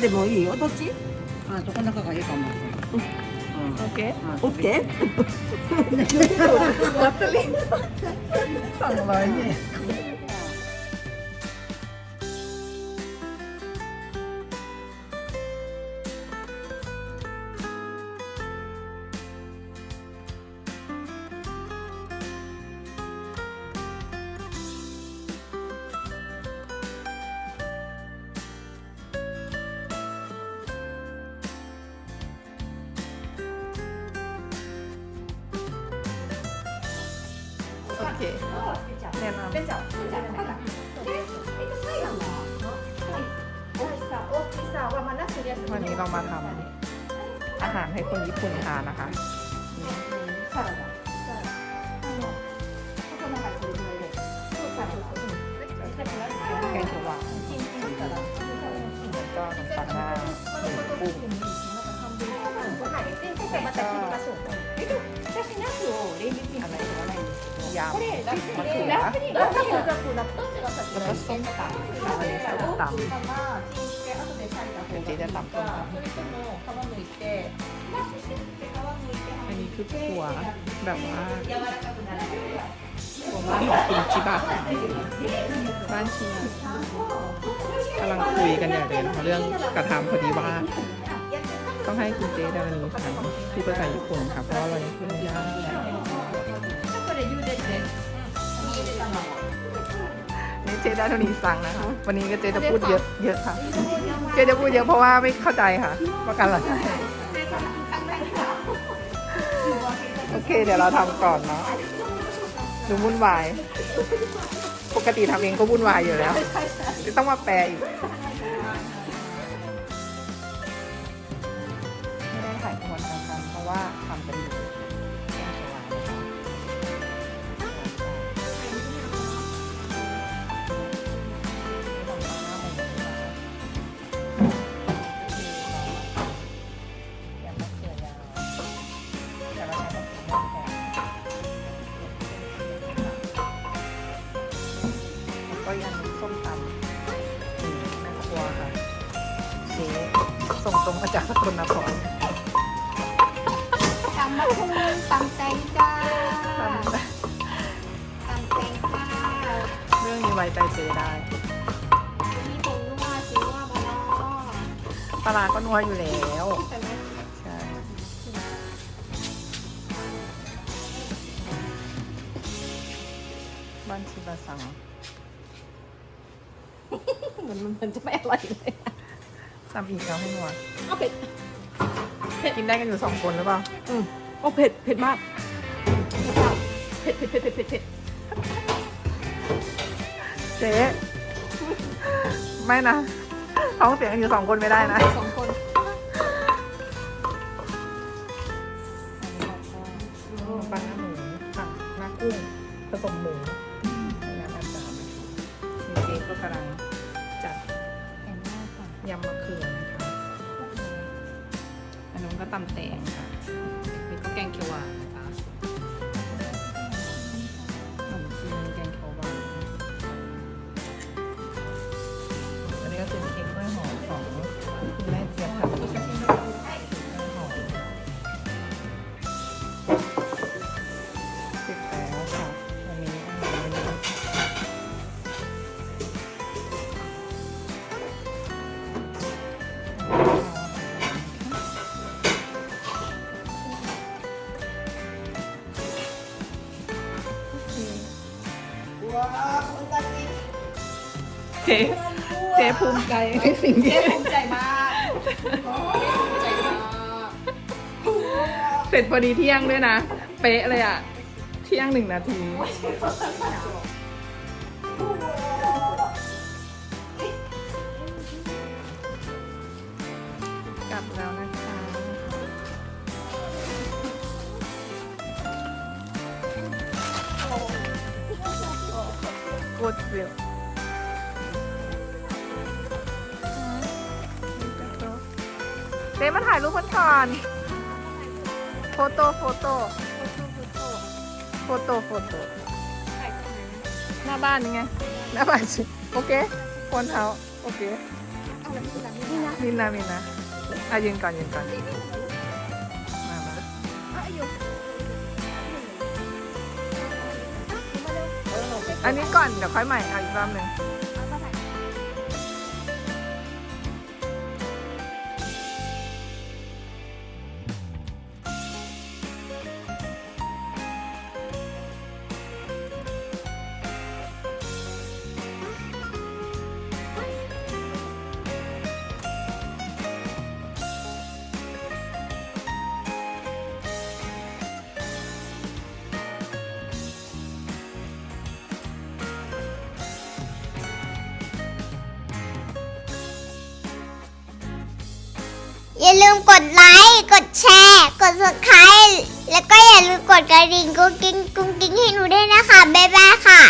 でもいいよ。どっち？あ、どこ中がいいかも。うん。オッケー？オッケー？い ね。 เยน โอเค แนะนำ 大きさ大きさはまあなしで วันนี้เรามาทำอาหารให้คนญี่ปุ่นทานนะคะ サラダサラダあのここの中にこれぐらいでそうサラダうん แกงเขียวหวาน チンチンサラダ แล้วก็ขนมปังหน้าหมูกุ้ง また切りましょう。 ยำมะเขือแล้วก็ส้มตำอันนี้ส้มตำจริงๆจะตำส้มตำอันนี้คือขัวแบบว่าขัวบ้านของคุณชิบะบ้านชิบะกำลังคุยกันอย่างเดียวเรื่องกระทำพอดีว่าต้องให้คุณเจ๊ดานีค่ะพูดภาษาญี่ปุ่นค่ะเพราะว่าเราพูดไม่ได้ นี่เจดานีสั่งนะคะ วันนี้ก็เจจะพูดเยอะเยอะค่ะ เจจะพูดเยอะเพราะว่าไม่เข้าใจค่ะว่ากันเหรอโอเค เดี๋ยวเราทำก่อนเนาะดูวุ่นวาย ปกติทำเองก็วุ่นวายอยู่แล้วจะต้องมาแปลอีก ก็ยังส้มตำอืมแม่ครัวค่ะเจ๊ส่งตรงมาจากสกลนครตำมะพร้าวตำแตงจ้าตำตำแตงค่ะเรื่องนี้ไว้ใจเจได้มีผงนัวซีว่าบะนอปลาร้าก็นัวอยู่แล้วใช่ไหมใช่บ้านชิบาซัง มันมันจะไม่อร่อยเลยตำอีกแล้วให้นัวเอาเผ็ดกินได้กันอยู่สองคนหรือเปล่าอืมโอ้เผ็ดเผ็ดมากเผ็ดเผ็ดเผ็ดเผ็ดเผ็ดเผ็ดเจ๊ไม่นะท้องเสียงกันอยู่สองคนไม่ได้นะสองคนปลาหน้าหมูค่ะหน้ากุ้งผสมหมูในน้ำอาจารย์นี่เจ๊ก็กำลัง ยำมะเขือนะคะอันนู้นก็ตำแตงค่ะนี่ก็แกงเขียวหวานนะคะขน เจ๊เจ๊ภูมิใจในสิ่งที่ภูมิใจมากภูมิใจมากเสร็จพอดีเที่ยงด้วยนะ เป๊ะเลยอะ เที่ยงหนึ่งนาที กลับแล้ว นะคะกดเร็วเดมาถ่ายรูปกันก่อน โฟโต้ โฟโต้ โฟโต้ โฟโต้ หน้าบ้านยังไง หน้าบ้านสิโอเค คนเท้า โอเคมินนะมินนะอะยืนก่อนยืนก่อน มามา อันนี้ก่อนเดี๋ยวค่อยใหม่เอาอีกรอบหนึ่ง อย่าลืมกดไลค์ กดแชร์ กด subscribe แล้วก็อย่าลืมกดกระดิ่งกุ้งกิ้งกุ้งกิ้งให้หนูด้วยนะคะ บ๊ายบายค่ะ